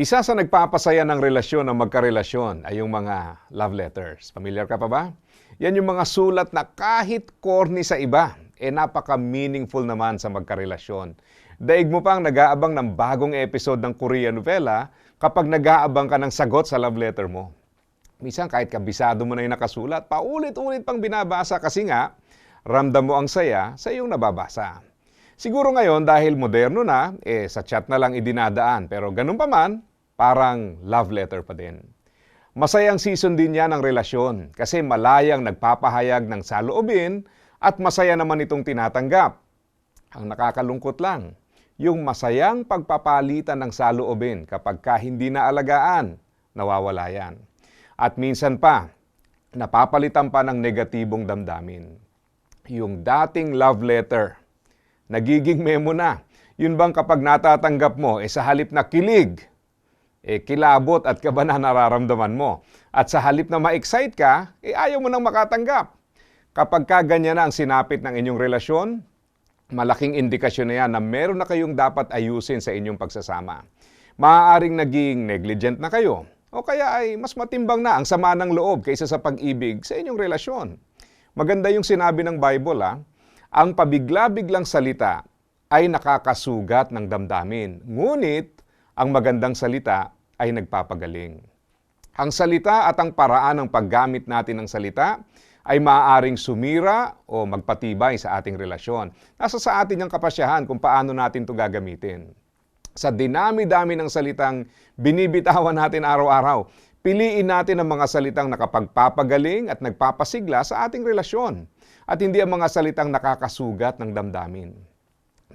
Isa sa nagpapasaya ng relasyon ng magkarelasyon ay yung mga love letters. Familiar ka pa ba? Yan yung mga sulat na kahit corny sa iba, eh napaka-meaningful naman sa magkarelasyon. Daig mo pang nag-aabang ng bagong episode ng Korean novela kapag nag-aabang ka ng sagot sa love letter mo. Minsan kahit kabisado mo na yung nakasulat, paulit-ulit pang binabasa kasi nga, ramdam mo ang saya sa iyong nababasa. Siguro ngayon dahil moderno na, eh sa chat na lang idinadaan. Pero ganun pa man, parang love letter pa din. Masayang season din yan ng relasyon kasi malayang nagpapahayag ng saloobin at masaya naman itong tinatanggap. Ang nakakalungkot lang, yung masayang pagpapalitan ng saloobin kapag ka hindi na alagaan, nawawala yan. At minsan pa, napapalitan pa ng negatibong damdamin. Yung dating love letter, nagiging memo na. Yun bang kapag natatanggap mo, eh sa halip na kilig, eh kilabot at kaba na nararamdaman mo. At sa halip na ma-excite ka, eh ayaw mo nang makatanggap. Kapag ka ganyan na ang sinapit ng inyong relasyon, malaking indikasyon na yan na meron na kayong dapat ayusin sa inyong pagsasama. Maaaring naging negligent na kayo, o kaya ay mas matimbang na ang sama ng loob kaysa sa pag-ibig sa inyong relasyon. Maganda yung sinabi ng Bible, ah, ang pabigla-biglang salita ay nakakasugat ng damdamin. Ngunit, ang magandang salita ay nagpapagaling. Ang salita at ang paraan ng paggamit natin ng salita ay maaaring sumira o magpatibay sa ating relasyon. Nasa sa atin yung kapasyahan kung paano natin ito gagamitin. Sa dinami-dami ng salitang binibitawan natin araw-araw, piliin natin ang mga salitang nakapagpapagaling at nagpapasigla sa ating relasyon at hindi ang mga salitang nakakasugat ng damdamin.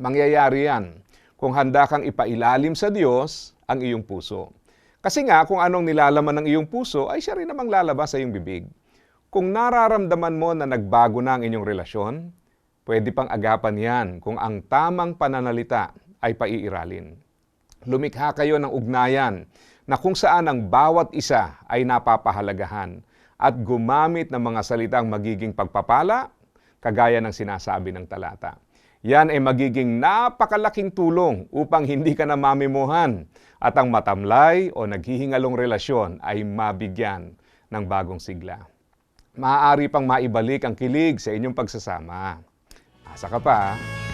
Mangyayari yan kung handa kang ipailalim sa Diyos ang iyong puso. Kasi nga, kung anong nilalaman ng iyong puso, ay siya rin namang lalabas sa iyong bibig. Kung nararamdaman mo na nagbago na ang inyong relasyon, pwede pang agapan yan kung ang tamang pananalita ay paiiralin. Lumikha kayo ng ugnayan na kung saan ang bawat isa ay napapahalagahan at gumamit ng mga salitang magiging pagpapala, kagaya ng sinasabi ng talata. Yan ay magiging napakalaking tulong upang hindi ka na mamimuhan at ang matamlay o naghihingalong relasyon ay mabigyan ng bagong sigla. Maaari pang maibalik ang kilig sa inyong pagsasama. Asa ka pa, ah.